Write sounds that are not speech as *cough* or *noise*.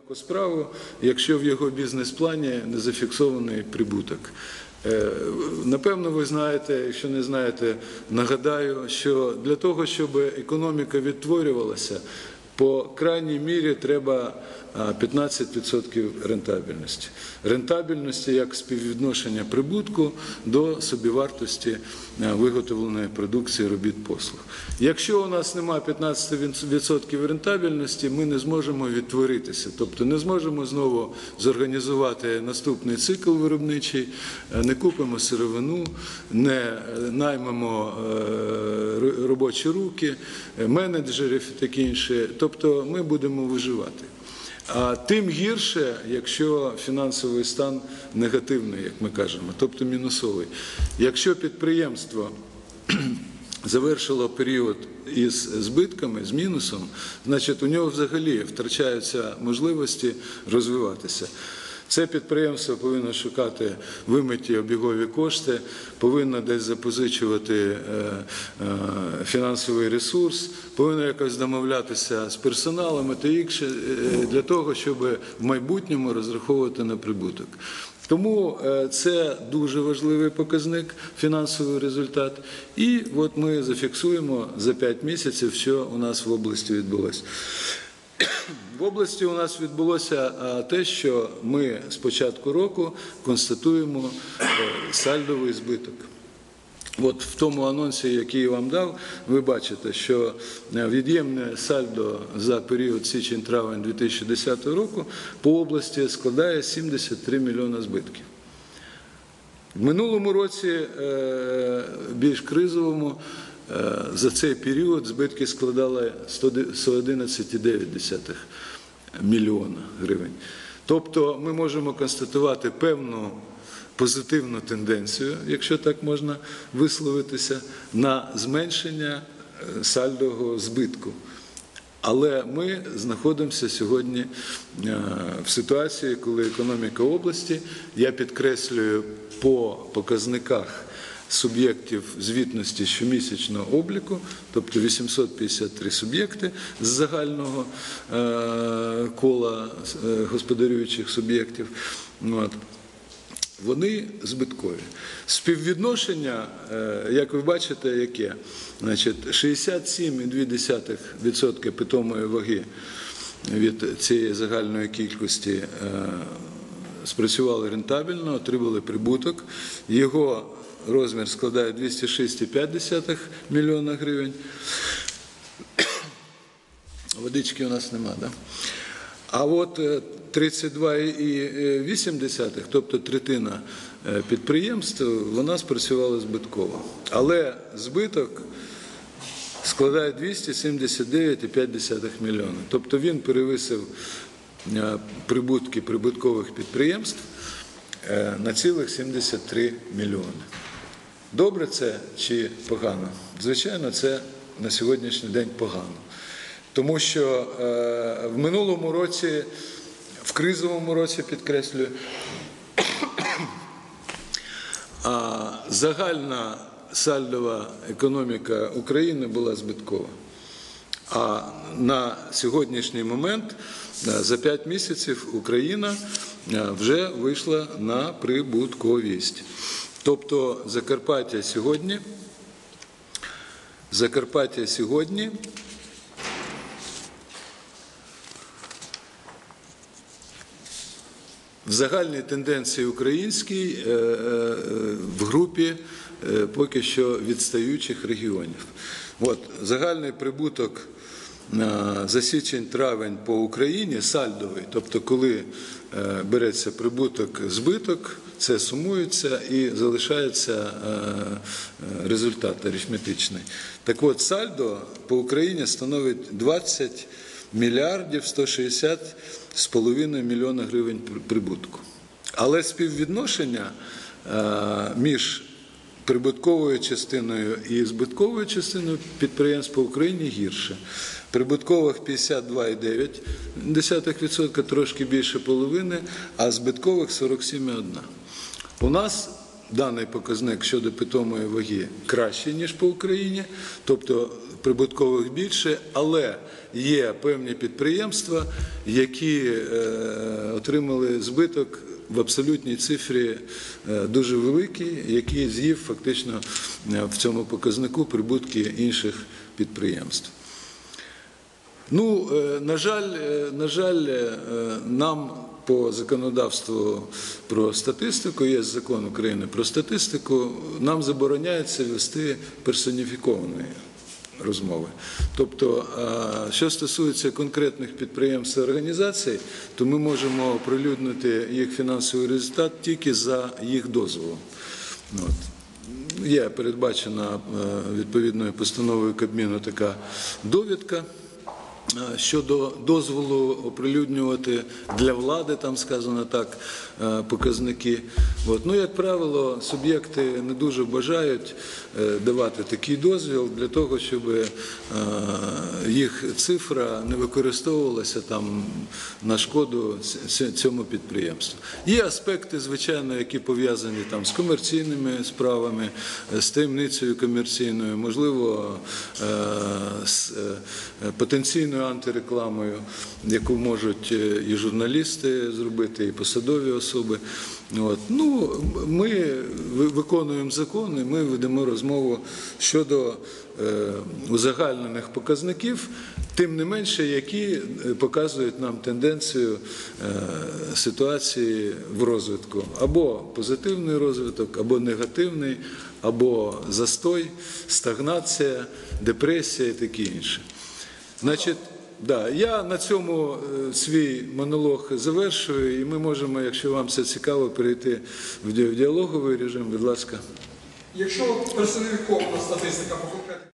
таку справу, якщо в його бізнес-плані не зафіксований прибуток. Е, Напевно, ви знаєте, якщо не знаєте, нагадаю, що для того, щоб економіка відтворювалася, по крайній мірі треба а, 15% рентабельності. Рентабельності як співвідношення прибутку до собівартості виготовленої продукції робіт послуг. Якщо у нас немає 15% рентабельності, ми не зможемо відтворитися, тобто не зможемо знову зорганізувати наступний цикл виробничий, не купимо сировину, не е, наймемо е, робочі руки, е, менеджерів і таке інше. Тобто ми будемо виживати. А тим гірше, якщо фінансовий стан негативний, як ми кажемо, тобто мінусовий. Якщо підприємство *clears throat* завершило період із збитками, з мінусом, значить у нього взагалі втрачаються можливості розвиватися. Це підприємство повинно шукати вимиті обігові кошти, повинно десь запозичувати е, е, фінансовий ресурс, повинно якось домовлятися з персоналом та інше е, для того, щоб в майбутньому розраховувати на прибуток. Тому це дуже важливий показник, фінансовий результат. І от ми зафіксуємо за 5 місяців, що у нас в області відбулося. В області у нас відбулося те, що ми з початку року констатуємо е, сальдовий збиток. От в тому анонсі, який я вам дав, ви бачите, що е, від'ємне сальдо за період січень-травень 2010 року по області складає 73 мільйона збитків. В минулому році, е, більш кризовому, е, за цей період збитки складали 111,9 мільйона гривень. Тобто ми можемо констатувати певну позитивну тенденцію, якщо так можна висловитися, на зменшення е, сальдового збитку. Але ми знаходимося сьогодні е, в ситуації, коли економіка області, я підкреслюю по показниках суб'єктів звітності щомісячного обліку, тобто 853 суб'єкти з загального е, кола е, господарюючих суб'єктів. Вони збиткові. Співвідношення, е, як ви бачите, яке? Значить, 67,2% питомої ваги від цієї загальної кількості спрацювали рентабельно, отримали прибуток. Його розмір складає 206,5 мільйона гривень. *coughs* Водички у нас нема, да? А от е, 32,8, тобто третина е, підприємств, вона спрацювала збитково. Але збиток складає 279,5 мільйона. Тобто він перевисив е, прибутки прибуткових підприємств е, на цілих 73 мільйони. Добре це чи погано? Звичайно, це на сьогоднішній день погано. Тому що е, в минулому році, в кризовому році підкреслюю, *coughs* загальна сальдова економіка України була збиткова. А на сьогоднішній момент е, за 5 місяців Україна е, вже вийшла на прибутковість. Тобто Закарпаття сьогодні, Закарпаття сьогодні в загальній тенденції українській е, е, в групі е, поки що відстаючих регіонів. От, загальний прибуток за січень-травень по Україні сальдовий, тобто коли береться прибуток збиток, це сумується і залишається результат арифметичний. Так от сальдо по Україні становить 20 мільярдів 160 з половиною мільйона гривень прибутку. Але співвідношення е, між прибутковою частиною і збитковою частиною підприємств по Україні гірше. Прибуткових 52,9%, трошки більше половини, а збиткових 47,1%. У нас даний показник щодо питомої ваги кращий, ніж по Україні, тобто прибуткових більше, але є певні підприємства, які е, отримали збиток в абсолютній цифрі е, дуже великий, який з'їв фактично е, в цьому показнику прибутки інших підприємств. Ну, на жаль, на жаль, нам по законодавству про статистику, є закон України про статистику, нам забороняється вести персоніфіковані розмови. Тобто, що стосується конкретних підприємств і організацій, то ми можемо оприлюднити їх фінансовий результат тільки за їх дозволом. От. Є передбачена е, відповідною постановою Кабміну така довідка щодо дозволу оприлюднювати для влади, там сказано так, е, показники. От. Ну, як правило, суб'єкти не дуже бажають е, давати такий дозвіл для того, щоб е, їх цифра не використовувалася там на шкоду цьому підприємству. Є аспекти, звичайно, які пов'язані там з комерційними справами, е, з таємницею комерційною, можливо, е, з е, потенційною антирекламою, яку можуть е, і журналісти зробити, і посадові особи. От. Ну, ми ви- виконуємо закони, ми ведемо розмову щодо е, узагальнених показників, тим не менше, які е, показують нам тенденцію е, ситуації в розвитку. Або позитивний розвиток, або негативний, або застой, стагнація, депресія і таке інше. Значить, да, я на цьому е, свій монолог завершую, і ми можемо, якщо вам це цікаво, перейти в ді- діалоговий режим. Будь ласка. Якщо персоніфікована статистика по